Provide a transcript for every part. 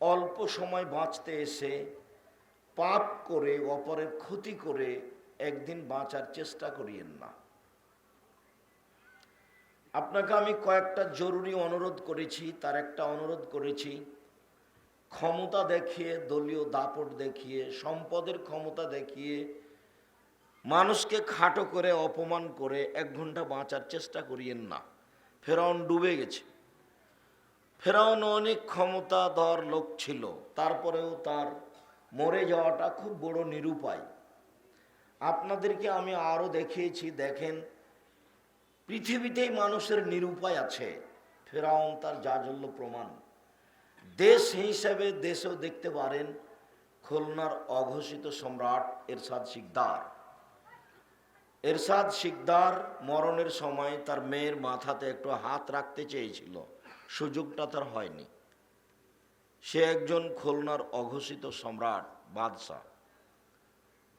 অল্প সময় বাঁচতে এসে পাপ করে, অপরের ক্ষতি করে একদিন বাঁচার চেষ্টা করিয়েন না। আপনাকে আমি কয়েকটা জরুরি অনুরোধ করেছি, তার একটা অনুরোধ করেছি। ক্ষমতা দেখিয়ে, দলীয় দাপট দেখিয়ে, সম্পদের ক্ষমতা দেখিয়ে, মানুষকে খাটো করে, অপমান করে এক ঘণ্টা বাঁচার চেষ্টা করিয়েন না। ফেরাউন ডুবে গেছে। ফেরাউন অনেক ক্ষমতাধর লোক ছিল, তারপরেও তার মরে যাওয়াটা খুব বড় নিরুপায়। আপনাদেরকে আমি আরও দেখিয়েছি, দেখেন, পৃথিবীতেই মানুষের নিরুপায় আছে, ফেরাউন তার জাজল্য প্রমাণ। দেশ হিসেবে দেশেও দেখতে পারেন, খুলনার অঘোষিত সম্রাট এরশাদ শিকদার। এরশাদ শিকদার মরণের সময় তার মেয়ের মাথাতে একটু হাত রাখতে চেয়েছিল। সুযোগটা তার হয়নি। সে একজন খুলনার অঘোষিত সম্রাট, বাদশাহ।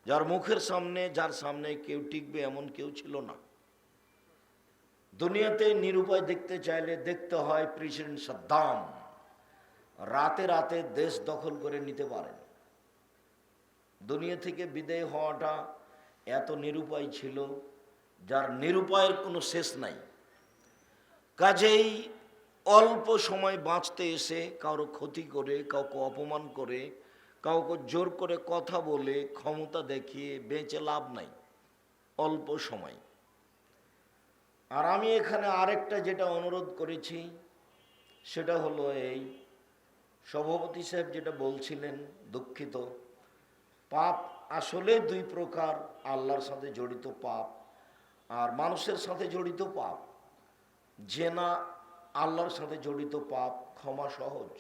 যার মুখের সামনে, যার সামনে কেউ টিকবে এমন কেউ ছিল না। দুনিয়াতে নিরুপায় দেখতে চাইলে দেখতে হয় প্রেসিডেন্ট সাদ্দাম। রাতে রাতে দেশ দখল করে নিতে পারেন। দুনিয়া থেকে বিদায় হওয়াটা এত নিরুপায় ছিল, যার নিরুপায়ের কোনো শেষ নাই। কাজেই অল্প সময় বাঁচতে এসে কারও ক্ষতি করে, কাউকে অপমান করে, কাউকে জোর করে কথা বলে, ক্ষমতা দেখিয়ে বেঁচে লাভ নাই। অল্প সময়। আর আমি এখানে আরেকটা যেটা অনুরোধ করেছি, সেটা হলো এই, সভাপতি সাহেব যেটা বলছিলেন, দুঃখিত। পাপ আসলে দুই প্রকার, আল্লাহর সাথে জড়িত পাপ আর মানুষের সাথে জড়িত পাপ। জেনা আল্লাহর সাথে জড়িত পাপ ক্ষমা সহজ।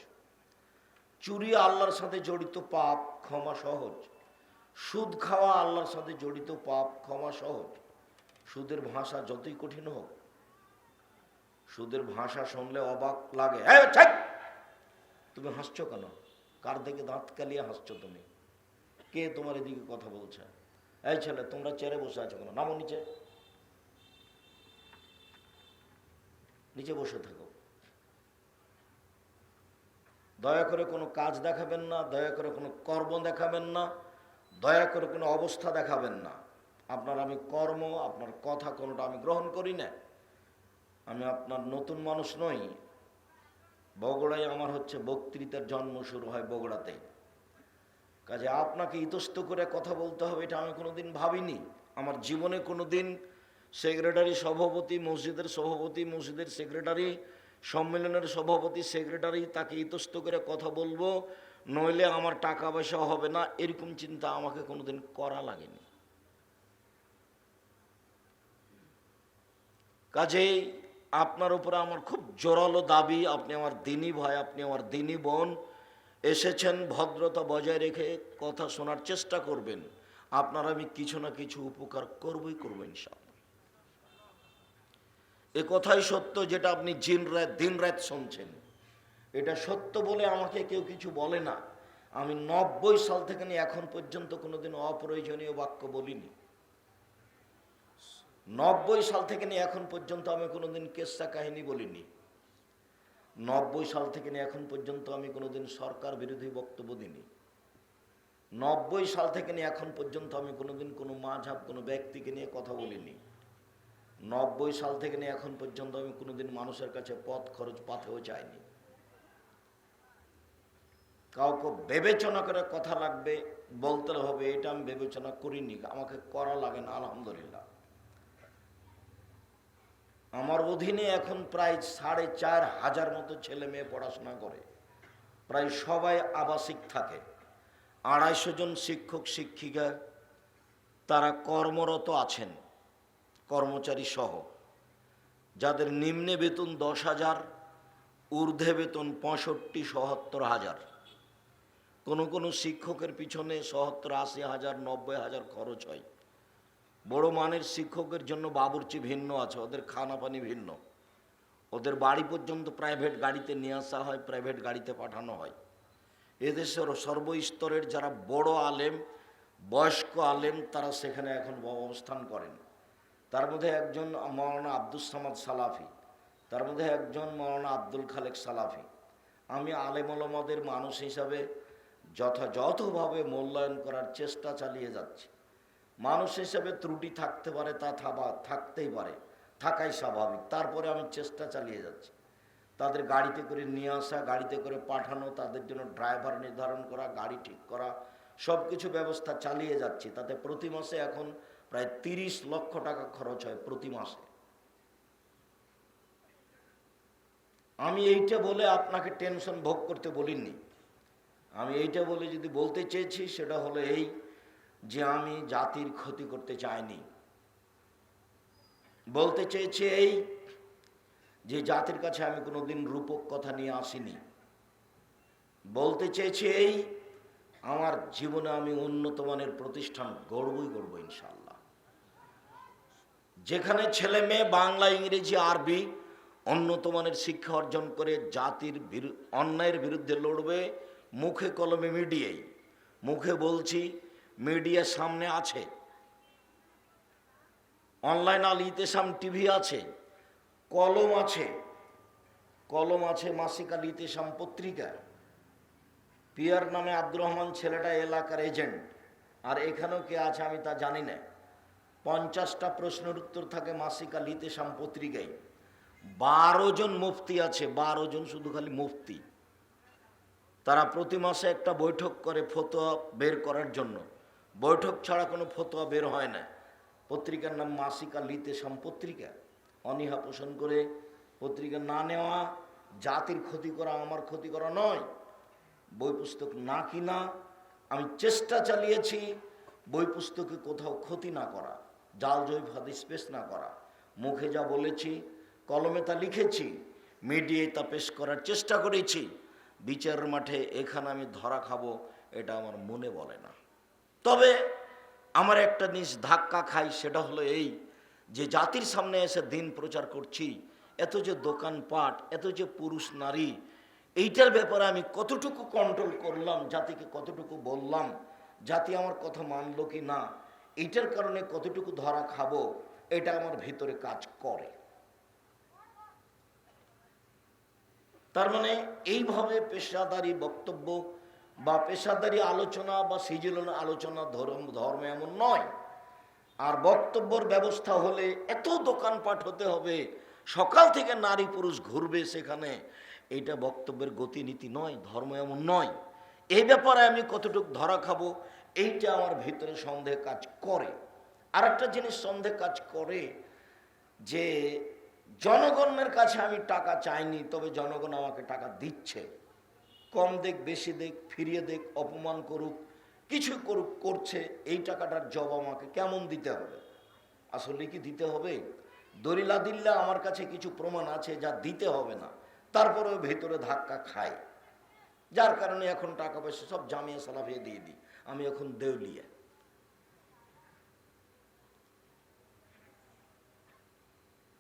চুরি আল্লাহর সাথে জড়িত পাপ ক্ষমা সহজ। সুদ খাওয়া আল্লাহর সাথে জড়িত পাপ ক্ষমা সহজ। সুদের ভাষা যতই কঠিন হোক, সুদের ভাষা শুনলে অবাক লাগে। তুমি হাসছো কেন? কার দিকে দাঁত কালিয়ে হাসছো তুমি? কে তোমার এদিকে কথা বলছে? এই ছেলে, তোমরা চেয়ারে বসে আছো কেন? নামো নিচে। নিচে বসে থাকো। দয়া করে কোনো কাজ দেখাবেন না, দয়া করে কোনো কর্ম দেখাবেন না, দয়া করে কোনো অবস্থা দেখাবেন না। আপনার আমি কর্ম, আপনার কথা কোনোটা আমি গ্রহণ করি না। আমি আপনার নতুন মানুষ নই। বগুড়ায় আমার হচ্ছে বক্তৃতার জন্ম শুরু হয় বগুড়াতেই কাজে আপনাকে ইতস্ত করে কথা বলতে হবে, এটা আমি কোনোদিন ভাবিনি। আমার জীবনে কোনোদিন সেক্রেটারি সভাপতি, মসজিদের সভাপতি, মসজিদের সেক্রেটারি, সম্মেলনের সভাপতি, সেক্রেটারি, তাকে ইতস্ত করে কথা বলব। নইলে আমার টাকা পয়সা হবে না। এরকম চিন্তা আমাকে কোনোদিন করা লাগেনি। কাজেই আপনার উপরে আমার খুব জোরালো দাবি, আপনি আমার দিনী ভাই, আপনি আমার দিনী বোন, এসেছেন ভদ্রতা বজায় রেখে কথা শোনার চেষ্টা করবেন। আপনার আমি কিছু না কিছু উপকার করবই, করব ইনশাআল্লাহ। এ কথাই সত্য যেটা আপনি জিন রাত, দিন রাত শুনছেন। এটা সত্য বলে আমাকে কেউ কিছু বলে না। আমি নব্বই সাল থেকে নিয়ে এখন পর্যন্ত কোনোদিন অপ্রয়োজনীয় বাক্য বলিনি। নব্বই সাল থেকে নিয়ে এখন পর্যন্ত আমি কোনোদিন কেসা কাহিনী বলিনি। নব্বই সাল থেকে নিয়ে এখন পর্যন্ত আমি কোনোদিন সরকার বিরোধী বক্তব্য দিইনি। নব্বই সাল থেকে নিয়ে এখন পর্যন্ত আমি কোনোদিন কোনো মাঝাব, কোনো ব্যক্তিকে নিয়ে কথা বলিনি। নব্বই সাল থেকে নিয়ে এখন পর্যন্ত আমি কোনোদিন মানুষের কাছে পথ খরচ পাথেও চাইনি কাউকে বিবেচনা করে কথা লাগবে, বলতে হবে, এটা আমি বিবেচনা করিনি, আমাকে করা লাগে না, আলহামদুলিল্লাহ। আমার অধীনে এখন প্রায় সাড়ে চার হাজার মতো ছেলে মেয়ে পড়াশোনা করে। প্রায় সবাই আবাসিক থাকে। আড়াইশো জন শিক্ষক, শিক্ষিকা, তারা কর্মরত আছেন। কর্মচারী সহ, যাদের নিম্নে বেতন দশ হাজার, ঊর্ধ্বে বেতন পঁয়ষট্টি সহত্তর হাজার। কোনো কোনো শিক্ষকের পিছনে সহত্তর আশি হাজার, নব্বই হাজার খরচ হয়। বড় মানের শিক্ষকের জন্য বাবুর্চি ভিন্ন আছে, ওদের খানা পানি ভিন্ন। ওদের বাড়ি পর্যন্ত প্রাইভেট গাড়িতে নিয়ে আসা হয়, প্রাইভেট গাড়িতে পাঠানো হয়। এদেশের সর্বস্তরের যারা বড় আলেম, বয়স্ক আলেম, তারা সেখানে এখন অবস্থান করেন। তার মধ্যে একজন মৌলানা আব্দুল সামাদ সালাফি, তার মধ্যে একজন মৌলানা আব্দুল খালেক সালাফি। আমি আলেমলমাদের মানুষ হিসাবে যথাযথভাবে মূল্যায়ন করার চেষ্টা চালিয়ে যাচ্ছি। মানুষ হিসেবে ত্রুটি থাকতে পারে, তা থাবা, থাকতেই পারে, থাকাই স্বাভাবিক। তারপরে আমি চেষ্টা চালিয়ে যাচ্ছি। তাদের গাড়িতে করে নিয়ে আসা, গাড়িতে করে পাঠানো, তাদের জন্য ড্রাইভার নির্ধারণ করা, গাড়ি ঠিক করা সব কিছু ব্যবস্থা চালিয়ে যাচ্ছি। তাতে প্রতি মাসে এখন প্রায় তিরিশ লক্ষ টাকা খরচ হয় প্রতি মাসে। আমি এইটা বলে আপনাকে টেনশন ভোগ করতে বলিনি। আমি এইটা বলে যদি বলতে চেয়েছি, সেটা হলো এই যে আমি জাতির ক্ষতি করতে চাইনি। বলতে চেয়েছি এই যে জাতির কাছে আমি কোনোদিন রূপক কথা নিয়ে আসিনি। বলতে চেয়েছি এই আমার জীবনে আমি উন্নত মানের প্রতিষ্ঠান গড়বই গড়ব ইনশাল্লাহ যেখানে ছেলে মেয়ে, বাংলা, ইংরেজি, আরবি উন্নত মানের শিক্ষা অর্জন করে জাতির অন্যায়ের বিরুদ্ধে লড়বে, মুখে কলমে মিডিয়াই। মুখে বলছি, মিডিয়া সামনে আছে। অনলাইন আল ইতেসাম টিভি আছে। কলম আছে। কলম আছে মাসিক আল ইতেসাম পত্রিকা। পিয়ার নামে আব্দুর রহমান ছেলেটা এলাকার এজেন্ট। আর এখানেও কে আছে আমি তা জানি না। পঞ্চাশটা প্রশ্নের উত্তর থাকে মাসিক আল ইতেসাম পত্রিকায়। বারো জন মুফতি আছে, বারো জন শুধু খালি মুফতি। তারা প্রতি মাসে একটা বৈঠক করে ফতোয়া বের করার জন্য। বৈঠক ছাড়া কোনো ফতোয়া বের হয় না। পত্রিকার নাম মাসিকা লিতে সাম পত্রিকা। অনীহা পোষণ করে পত্রিকা না নেওয়া, জাতির ক্ষতি করা আমার ক্ষতি করা নয়। বই পুস্তক না কিনা, আমি চেষ্টা চালিয়েছি বই পুস্তকে কোথাও ক্ষতি না করা। জাল জৈব হাদিস পেশ না করা। মুখে যা বলেছি, কলমে তা লিখেছি, মিডিয়ায় তা পেশ করার চেষ্টা করেছি। বিচার মাঠে এখানে আমি ধরা খাব, এটা আমার মনে বলে না। তবে আমার একটা জিনিস ধাক্কা খাই, সেটা হলো এই যে জাতির সামনে এসে দিন প্রচার করছি, এত যে দোকানপাট এত যে পুরুষ নারী, এইটার ব্যাপারে আমি কতটুকু কন্ট্রোল করলাম, জাতিকে কতটুকু বললাম, জাতি আমার কথা মানলো কি না এইটার কারণে কতটুকু ধরা খাব, এটা আমার ভিতরে কাজ করে। তার মানে এইভাবে পেশাদারি বক্তব্য বা পেশাদারি আলোচনা বা সিজিলন আলোচনা ধর্ম ধর্ম এমন নয়। আর বক্তব্যর ব্যবস্থা হলে এত দোকানপাট হতে হবে, সকাল থেকে নারী পুরুষ ঘুরবে সেখানে, এটা বক্তব্যের গতিনীতি নয়, ধর্ম এমন নয়। এই ব্যাপারে আমি কতটুকু ধরা খাব এইটা আমার ভিতরে সন্দেহ কাজ করে। আর একটা জিনিস সন্দেহ কাজ করে যে, জনগণের কাছে আমি টাকা চাইনি, তবে জনগণ আমাকে টাকা দিচ্ছে। কম দেখ, বেশি দেখ, ফিরিয়ে দেখ, অপমান করুক, কিছু করুক, করছে, এই টাকাটার জব আমাকে কেমন দিতে হবে? আসলে কি দিতে হবে? দলিলা দিল্লা আমার কাছে কিছু প্রমাণ আছে যা দিতে হবে না। তারপরেও ভেতরে ধাক্কা খায়। যার কারণে এখন টাকা পয়সা সব জামিয়া সালাফিয়ে দিয়ে দিই। আমি এখন দেউলিয়া।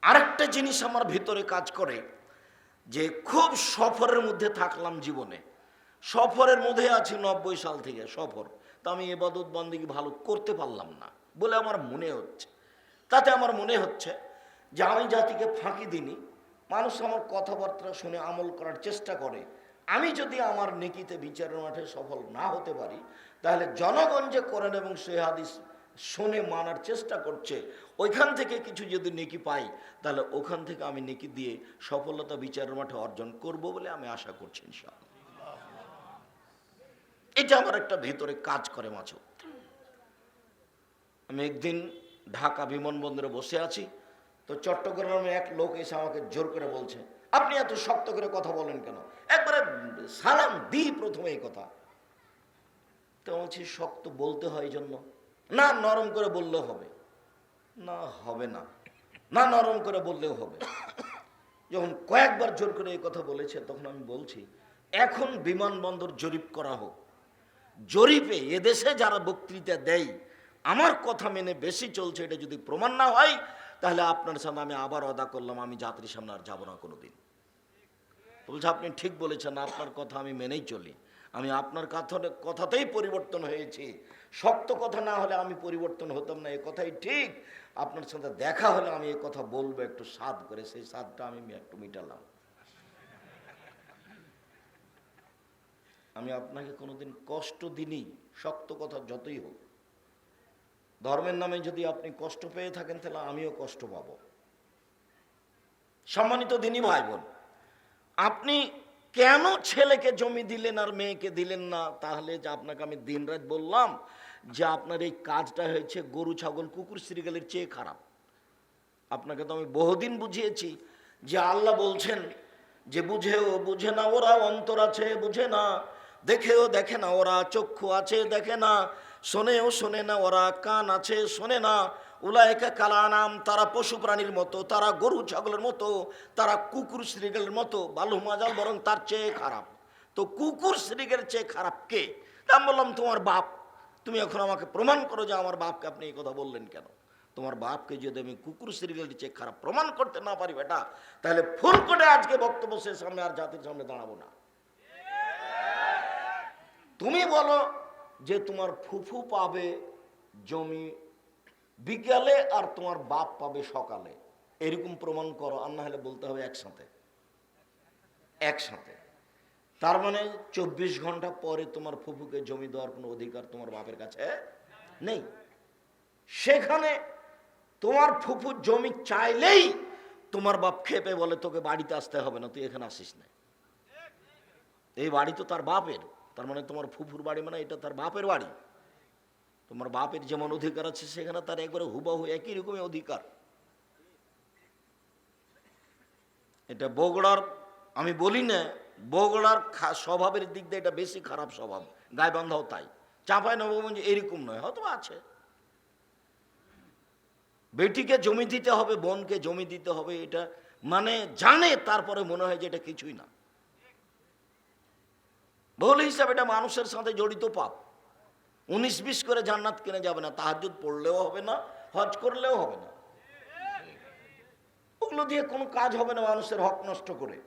আরেকটা জিনিস আমার ভিতরে কাজ করে, যে খুব সফরের মধ্যে থাকলাম জীবনে। সফরের মধ্যে আছি নব্বই সাল থেকে সফর। তা আমি এবাদত বন্দিকে ভালো করতে পারলাম না বলে আমার মনে হচ্ছে। তাতে আমার মনে হচ্ছে যে আমি জাতিকে ফাঁকি দিনি মানুষ আমার কথাবার্তা শুনে আমল করার চেষ্টা করে। আমি যদি আমার নেকিতে বিচারের মাঠে সফল না হতে পারি তাহলে জনগণ যে করেন এবং সে হাদিস শুনে মানার চেষ্টা করছে, ওইখান থেকে কিছু যদি নেকি পাই, তাহলে ওখান থেকে আমি নেকি দিয়ে সফলতা বিচারের মাঠে অর্জন করব বলে আমি আশা করছি এটা আমার একটা ভেতরে কাজ করে মধ্যে। আমি একদিন ঢাকা বিমানবন্দরে বসে আছি, তো চট্টগ্রামে এক লোক এসে আমাকে জোর করে বলছে, আপনি এত শক্ত করে কথা বলেন কেন? একবারে সালাম দিই প্রথমে এই কথা। তো বলছি শক্ত বলতে হয় এই জন্য। না নরম করে বললেও হবে। না হবে না। না নরম করে বললেও হবে। যখন কয়েকবার জোর করে এই কথা বলেছে, তখন আমি বলছি, এখন বিমানবন্দর জরিপ করা হোক। জরিপে এদেশে যারা বক্তৃতা দেয়, আমার কথা মেনে বেশি চলছে, এটা যদি প্রমাণ না হয়, তাহলে আপনার সামনে আমি আবার অদা করলাম, আমি যাত্রীর সামনে আর যাব না কোনোদিন। বলছে, আপনি ঠিক বলেছেন, আপনার কথা আমি মেনেই চলি। আমি আপনার কথা কথাতেই পরিবর্তন হয়েছি। শক্ত কথা না হলে আমি পরিবর্তন হতাম না, এ কথাই ঠিক। আপনার সাথে দেখা হলে আমি এ কথা বলব, একটু স্বাদ করে, সেই স্বাদটা আমি একটু মিটালাম। আমি আপনাকে কোনোদিন কষ্ট দিনই শক্ত কথা যতই হোক। ধর্মের নামে যদি আপনি কষ্ট পেয়ে থাকেন, তাহলে আমিও কষ্ট পাব। সম্মানিত দিনই ভাই বোন আপনি কেন ছেলেকে জমি দিলেন আর মেয়েকে দিলেন না? তাহলে যে আপনাকে আমি দিনরাত বললাম যে আপনার এই কাজটা হয়েছে গরু, ছাগল, কুকুর শ্রীগালের চেয়ে খারাপ। আপনাকে তো আমি বহুদিন বুঝিয়েছি যে আল্লাহ বলছেন যে বুঝেও বুঝে না, ওরা অন্তর আছে, বুঝে না। দেখেও দেখে না, ওরা চক্ষু আছে, দেখে না। শোনেও শোনে না, ওরা কান আছে, শোনে না। উলায়কা কালা নাম তারা পশু প্রাণীর মতো, তারা গরু ছাগলের মতো, তারা কুকুর শ্রীগেলের মতো, বালু মাজাল বরং তার চেয়ে খারাপ। তো কুকুর শ্রীগের চেয়ে খারাপ কে? আমি বললাম, তোমার বাপ। তুমি এখন আমাকে প্রমাণ করো যে আমার বাপকে আপনি এই কথা বললেন কেন? তোমার বাপকে যদি আমি কুকুর সিরিয়ালটি চেয়ে খারাপ প্রমাণ করতে না পারি বেটা, তাহলে ফুল করে আজকে বক্তব্য সে সামনে আর জাতির সামনে দাঁড়াবো না। তুমি বলো যে তোমার ফুফু পাবে জমি বিকালে আর তোমার বাপ পাবে সকালে। এরকম প্রমাণ করো, আর না হলে বলতে হবে একসাথে। একসাথে। তার মানে চব্বিশ ঘণ্টা পরে তোমার ফুফুকে জমি দেওয়ার কোনো অধিকার তোমার বাপের কাছে নেই। সেখানে তোমার ফুফু জমি চাইলেই তোমার বাপ খেপে বলে, তোকে বাড়িতে আসতে হবে না, তুই এখানে আসিস না। এই বাড়ি তো তার বাপের, তার মানে তোমার ফুফুর বাড়ি মানে এটা তার বাপের বাড়ি। তোমার বাপের যেমন অধিকার আছে, সেখানে তার একবারে হুবাহু একই রকমের অধিকার। এটা বগুড়ার, আমি বলি না, বগুড়ার স্বভাবের দিক দিয়ে এটা বেশি খারাপ স্বভাব। গায়বান্ধাও তাই। চাঁপায় নবগঞ্জ এরকম নয়, হয়তো আছে। বেটিকে জমি দিতে হবে, বোনকে জমি দিতে হবে, এটা মানে জানে, তারপরে মনে হয় যে এটা কিছুই না। ভুল হিসাবে এটা মানুষের সাথে জড়িত পাপ। উনিশ বিশ করে জান্নাত কিনে যাবে না তাহাজুদ পড়লেও হবে না, হজ করলেও হবে না। ওগুলো দিয়ে কোনো কাজ হবে না মানুষের হক নষ্ট করে।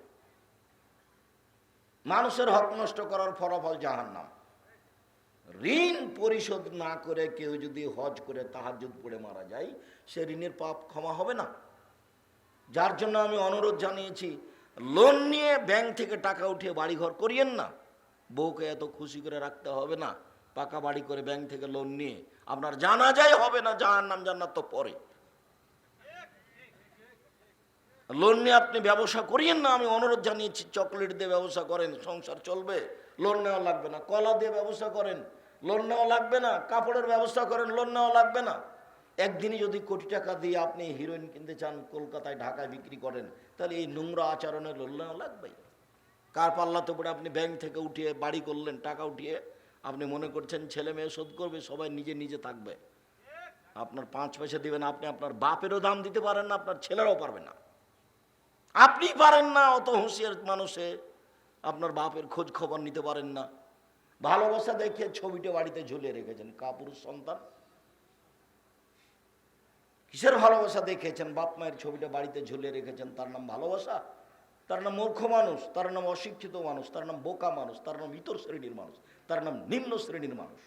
মানুষের হক নষ্ট করার ফলাফল জাহান্নাম। ঋণ পরিশোধ না করে কেউ যদি হজ করে তাহাজুদ পড়ে মারা যায়, সে ঋণের পাপ ক্ষমা হবে না। যার জন্য আমি অনুরোধ জানিয়েছি, লোন নিয়ে ব্যাংক থেকে টাকা উঠিয়ে বাড়িঘর করিয়েন না। বউকে এত খুশি করে রাখতে হবে না। পাকা বাড়ি করে ব্যাংক থেকে লোন নিয়ে, আপনার জানা যায় হবে না জাহার নাম জান্নাত তো পরে। লোন নিয়ে আপনি ব্যবসা করিয়েন না, আমি অনুরোধ জানিয়েছি, চকলেট দিয়ে ব্যবসা করেন, সংসার চলবে, লোন নেওয়া লাগবে না, কলা দিয়ে ব্যবসা করেন, লোন নেওয়া লাগবে না, কাপড়ের ব্যবস্থা করেন, লোন নেওয়া লাগবে না। একদিনই যদি কোটি টাকা দিয়ে আপনি হিরোইন কিনতে চান, কলকাতায়, ঢাকায় বিক্রি করেন, তাহলে এই নোংরা আচরণের লোন নেওয়া লাগবে কার পাল্লাতে পড়ে আপনি ব্যাংক থেকে উঠিয়ে বাড়ি করলেন, টাকা উঠিয়ে আপনি মনে করছেন ছেলে মেয়ে শোধ করবে, সবাই নিজে নিজে থাকবে। আপনার পাঁচ পয়সা দিবেন, আপনি আপনার বাপেরও দাম দিতে পারেন না, আপনার ছেলেরাও পারবে না। আপনি পারেন না, অত হুঁশিয়ার মানুষে আপনার বাপের খোঁজ খবর নিতে পারেন না। ভালোবাসা দেখে ছবিটা বাড়িতে ঝুলিয়ে রেখেছেন। কাপুরুষ সন্তান। কিসের ভালোবাসা দেখেছেন বাপ মায়ের ছবিটা বাড়িতে ঝুলিয়ে রেখেছেন, তার নাম ভালোবাসা? তার নাম মূর্খ মানুষ, তার নাম অশিক্ষিত মানুষ, তার নাম বোকা মানুষ, তার নাম ইতর শ্রেণির মানুষ, তার নাম নিম্ন শ্রেণির মানুষ।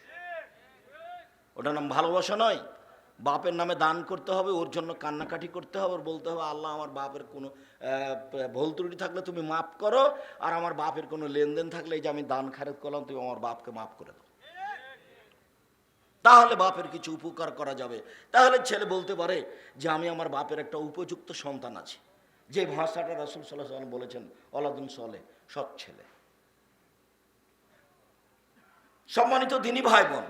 ওটার নাম ভালোবাসা নয়। বাপের নামে দান করতে হবে, ওর জন্য কান্নাকাটি করতে হবে বলতে হবে, আল্লাহ, আমার বাপের কোনো ভুল ত্রুটি থাকলে তুমি মাফ করো, আর আমার বাপের কোনো লেনদেন থাকলে এই যে আমি দান খারেজ করলাম, তুমি আমার বাপকে মাফ করে দাও। তাহলে বাপের কিছু উপকার করা যাবে। তাহলে ছেলে বলতে পারে যে, আমি আমার বাপের একটা উপযুক্ত সন্তান আছে। যে ভাষাটা রাসুল সাল্লাহ সাল্লাম বলেছেন, অলাদুন সলে, সৎ ছেলে। সম্মানিত দিনই ভাই বোন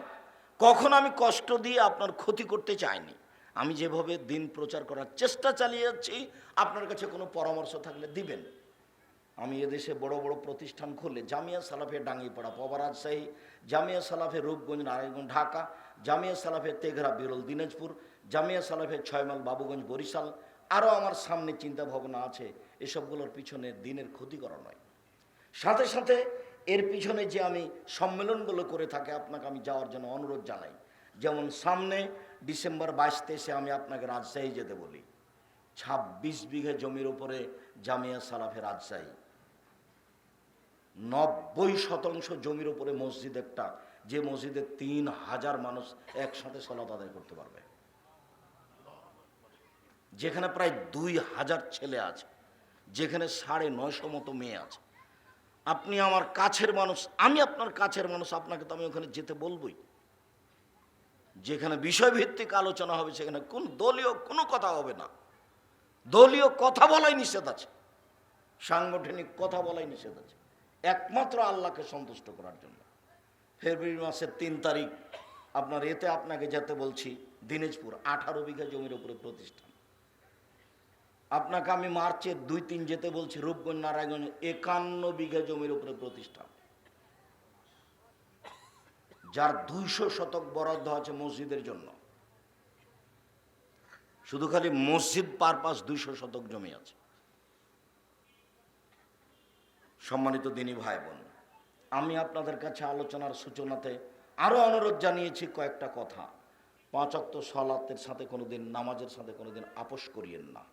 কখন আমি কষ্ট দিয়ে আপনার ক্ষতি করতে চাইনি। আমি যেভাবে দিন প্রচার করার চেষ্টা চালিয়ে যাচ্ছি আপনার কাছে কোনো পরামর্শ থাকলে দিবেন। আমি এদেশে বড় বড় প্রতিষ্ঠান খুললে জামিয়া সালাফে ডাঙ্গিপাড়া পবা রাজশাহী, জামিয়া সালাফে রূপগঞ্জ, নারায়ণগঞ্জ, ঢাকা, জামিয়া সালাফে তেঘরা, বিরল দিনাজপুর, জামিয়া সালাফে ছয়মাল বাবুগঞ্জ, বরিশাল আরও আমার সামনে চিন্তা ভাবনা আছে, এসবগুলোর পিছনে দিনের ক্ষতি করা নয়। সাথে সাথে এর পিছনে যে আমি সম্মেলনগুলো করে থাকি, আপনাকে আমি যাওয়ার জন্য অনুরোধ জানাই। যেমন সামনে ডিসেম্বর বাইশ তেইশে আমি আপনাকে রাজশাহী যেতে বলি। ছাব্বিশ বিঘে জমির উপরে জামিয়া সালাফে রাজশাহী। নব্বই শতাংশ জমির উপরে মসজিদ একটা, যে মসজিদে তিন হাজার মানুষ একসাথে সলাত আদায় করতে পারবে। যেখানে প্রায় দুই হাজার ছেলে আছে, যেখানে সাড়ে নয়শো মতো মেয়ে আছে। আপনি আমার কাছের মানুষ, আমি আপনার কাছের মানুষ, আপনাকে তো আমি ওখানে যেতে বলবোই। যেখানে বিষয়ভিত্তিক আলোচনা হবে, সেখানে কোন দলীয় কোনো কথা হবে না। দলীয় কথা বলাই নিষেধ আছে, সাংগঠনিক কথা বলাই নিষেধ আছে। একমাত্র আল্লাহকে সন্তুষ্ট করার জন্য। ফেব্রুয়ারি মাসের তিন তারিখ, আপনার এতে আপনাকে যেতে বলছি, দিনাজপুর, আঠারো বিঘা জমির উপরে প্রতিষ্ঠান। আপনাকে আমি মার্চের দুই তিন যেতে বলছি, রূপগঞ্জ নারায়ণগঞ্জ একান্ন বিঘা জমির উপরে প্রতিষ্ঠান যার দুইশো শতক বরাদ্দ আছে মসজিদের জন্য। শুধু খালি মসজিদ পারপাস দুইশো শতক জমি আছে। সম্মানিত দিনী ভাই বোন আমি আপনাদের কাছে আলোচনার সূচনাতে আরও অনুরোধ জানিয়েছি কয়েকটা কথা। পাঁচ অক্ত সলাতের সাথে কোনোদিন, নামাজের সাথে কোনোদিন আপোষ করিয়েন না।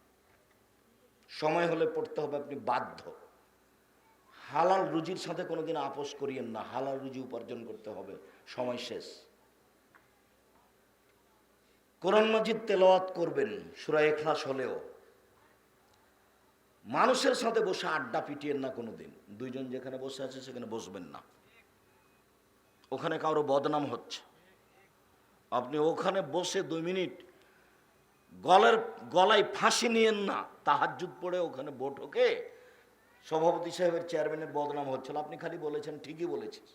সময় হলে পড়তে হবে, আপনি বাধ্য। হালাল রুজির সাথে কোনোদিন আপোষ করিয়েন না, হালাল রুজি উপার্জন করতে হবে, সময় শেষ। কোরআন মজিদ তেলাওয়াত করবেন, সুরা এখলাস হলেও। মানুষের সাথে বসে আড্ডা পিটিয়েন না কোনোদিন, দুইজন যেখানে বসে আছে সেখানে বসবেন না। ওখানে কারও বদনাম হচ্ছে। আপনি ওখানে বসে দুই মিনিট গলের গলায় ফাঁসি নিয়েন না তাহাজুদ পড়ে ওখানে বৈঠকে সভাপতি সাহেবের চেয়ারম্যানের বদনাম হচ্ছিল। আপনি খালি বলেছেন, ঠিকই বলেছিস।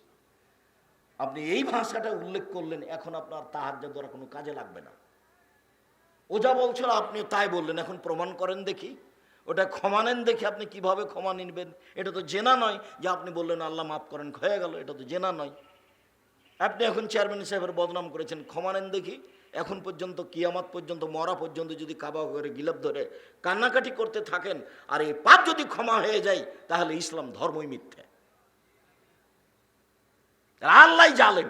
আপনি এই ভাষাটা উল্লেখ করলেন, এখন আপনার তাহাজ্জুদ দ্বারা কোনো কাজে লাগবে না। ও যা বলছিল আপনি তাই বললেন। এখন প্রমাণ করেন দেখি। ওটা ক্ষমা নেন দেখি আপনি কীভাবে ক্ষমা নিবেন এটা তো জেনা নয় যে আপনি বললেন, আল্লাহ মাফ করেন, হয়ে গেল, এটা তো জেনা নয়। আপনি এখন চেয়ারম্যান সাহেবের বদনাম করেছেন, ক্ষমা নেন দেখি। এখন পর্যন্ত, কিয়ামত পর্যন্ত, মরা পর্যন্ত যদি কাবা করে গিলাপ ধরে, কান্নাকাটি করতে থাকেন, আর এই পাপ যদি ক্ষমা হয়ে যায়, তাহলে ইসলাম ধর্মই মিথ্যে। আল্লাহ জালেন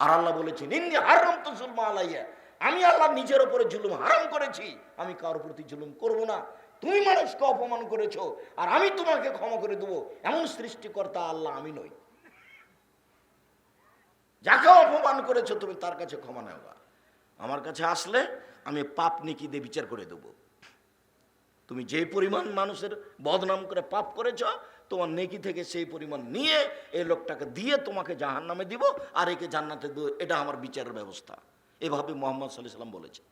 আর আল্লাহ বলেছেন, ইন্নি হারাম তো জুলমা আলাইয়া। আমি আল্লাহ নিজের ওপরে জুলুম হারাম করেছি। আমি কারোর প্রতি জুলুম করব না। তুমি মানুষকে অপমান করেছ, আর আমি তোমাকে ক্ষমা করে দেবো। এমন সৃষ্টিকর্তা আল্লাহ আমি নই। যাকে অপমান করেছ তুমি তার কাছে ক্ষমা নেওয়া আমার কাছে আসলে আমি পাপ নিকি দিয়ে বিচার করে দেবো। তুমি যে পরিমাণ মানুষের বদনাম করে পাপ করেছ, তোমার নেকি থেকে সেই পরিমাণ নিয়ে এই লোকটাকে দিয়ে তোমাকে জাহান নামে দিব আর একে জান্নাতে দেবো। এটা আমার বিচারের ব্যবস্থা। এভাবে মোহাম্মদ সাল্লাহ সাল্লাম বলেছে।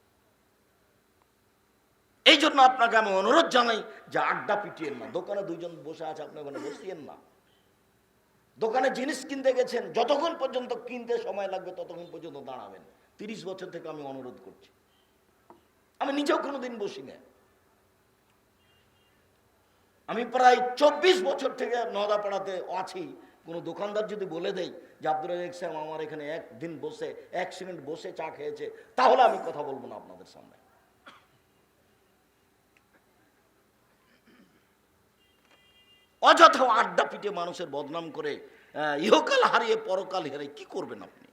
এই জন্য আপনাকে আমি অনুরোধ জানাই যে আড্ডা পিটিয়েন না। দোকানে দুইজন বসে আছে, আপনি ওখানে বসিয়েন না। দোকানে জিনিস কিনতে গেছেন, যতক্ষণ পর্যন্ত কিনতে সময় লাগবে ততক্ষণ পর্যন্ত দাঁড়াবেন। তিরিশ বছর থেকে আমি অনুরোধ করছি। আমি নিজেও কোনোদিন বসি না আমি প্রায় চব্বিশ বছর থেকে নদাপাড়াতে আছি। কোনো দোকানদার যদি বলে দেয় যে আব্দুল সাহেব, আমার এখানে একদিন বসে, এক সেকেন্ড বসে চা খেয়েছে, তাহলে আমি কথা বলব না আপনাদের সামনে। অযথা আড্ডা পিটে মানুষের বদনাম করে ইহকাল হারিয়ে পরকাল হারিয়ে কি করবেন আপনি?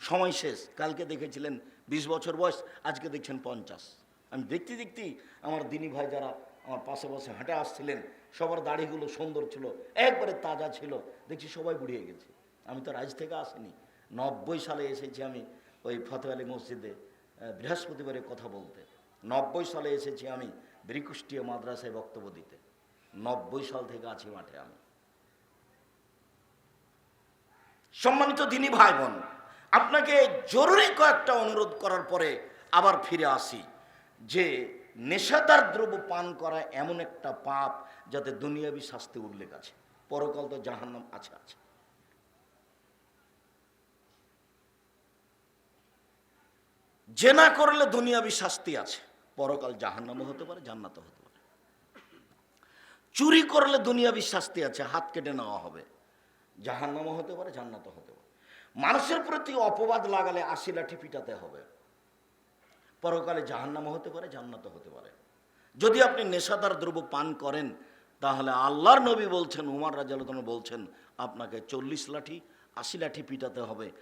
সময় শেষ, কালকে দেখেছিলেন বিশ বছর বয়স, আজকে দেখছেন পঞ্চাশ। আমি দেখতে দেখতে আমার দিনী ভাই যারা আমার পাশে পাশে হেঁটে আসছিলেন, সবার দাড়িগুলো সুন্দর ছিল, একবারে তাজা ছিল, দেখছি সবাই বুড়িয়ে গেছে। আমি তো রাজ থেকে আসিনি, নব্বই সালে এসেছি আমি ওই ফতেহ আলী মসজিদে বৃহস্পতিবারে কথা বলতে। নব্বই সালে এসেছি আমি ব্রিকুষ্টিয়া মাদ্রাসায় বক্তব্য দিতে। নব্বই সাল থেকে আছি মাঠে আমি। সম্মানিত দিনী ভাই বোন আপনাকে জরুরি কয়েকটা অনুরোধ করার পরে আবার ফিরে আসি যে নেশাদার দ্রব্য পান করা এমন একটা পাপ যাতে দুনিয়াবি শাস্তি উল্লেখ আছে। পরকাল তো জাহান্নাম আছে আছে। জেনা করলে দুনিয়াবি শাস্তি আছে, পরকাল জাহান্নামও হতে পারে, জান্নাতও হতে চুরি করলে দুনিয়াবি শাস্তি আছে, হাত কেটে নেওয়া হবে। জাহান্নামও হতে পারে, জান্নাতও হতে পারে। মানুষের প্রতি অপবাদ লাগালে আশি লাঠি পিটাতে হবে। পরকালে জাহান্নামও হতে পারে, জান্নাতও হতে পারে। যদি আপনি নেশাদার দ্রব্য পান করেন, তাহলে আল্লাহর নবী বলছেন, উমার রাজালতন বলছেন, আপনাকে চল্লিশ লাঠি, আশি লাঠি পিটাতে হবে।